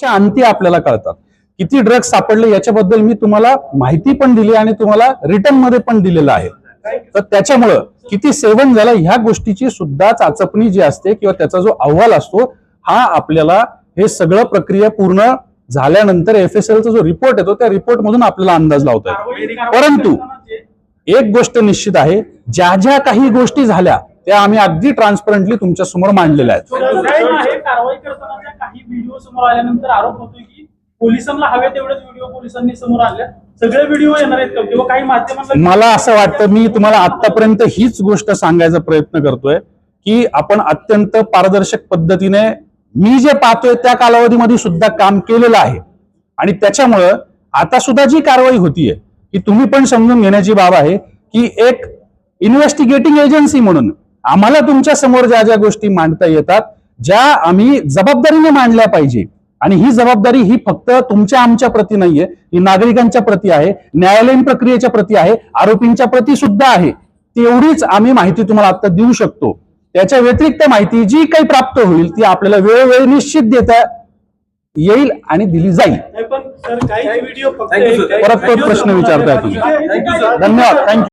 च्या अंती आपल्याला कळतात. किती ड्रग्ज सापडले याच्याबद्दल मी तुम्हाला माहिती पण दिली आणि तुम्हाला रिटर्नमध्ये पण दिलेलं आहे. तर त्याच्यामुळं किती सेवन झालं ह्या गोष्टीची सुद्धा चाचपणी जी असते किंवा त्याचा जो अहवाल असतो हा आपल्याला हे सगळं प्रक्रिया पूर्ण झाल्यानंतर एफ एस एलचा जो रिपोर्ट येतो त्या रिपोर्ट मधून आपल्याला अंदाज लावता येतो. परंतु एक गोष्ट निश्चित आहे ज्या ज्या काही गोष्टी झाल्या त्या आम्ही अगदी ट्रान्सपरंटली तुमच्यासमोर मांडलेल्या आहेत. समोर आल्यानंतर आरोप होतोय की पोलिसांना हवे तेवढेच व्हिडिओ पोलिसांनी समोर आणल्या सगळे व्हिडिओ येणार आहेत का? किंवा काही माध्यमांना मला असं वाटतं मी तुम्हाला आतापर्यंत हीच गोष्ट सांगायचा प्रयत्न करतोय की आपण अत्यंत पारदर्शक पद्धतीने मी जे पाहतोय त्या कालावधीमध्ये सुद्धा काम केलेलं आहे. आणि त्याच्यामुळं आता सुद्धा जी कारवाई होतीये की तुम्ही पण समजून घेण्याची बाब आहे की एक इन्व्हेस्टिगेटिंग एजन्सी म्हणून आम्हाला तुमच्यासमोर ज्या ज्या गोष्टी मांडता येतात ज्या आम्ही जबाबदारीने मांडल्या पाहिजे. आणि ही जबाबदारी ही फक्त तुमच्या आमच्या प्रती नाहीये. ही नागरिकांच्या प्रती आहे. न्यायालयीन प्रक्रियेच्या प्रती आहे. आरोपींच्या प्रती सुद्धा आहे. तेवढीच आम्ही माहिती तुम्हाला आता देऊ शकतो. त्याच्या व्यतिरिक्त माहिती जी काही प्राप्त होईल ती आपल्याला वेळोवेळी निश्चित देता येईल आणि दिली जाईल. परत video प्रश्न विचारताय तुम्ही. धन्यवाद. थँक्यू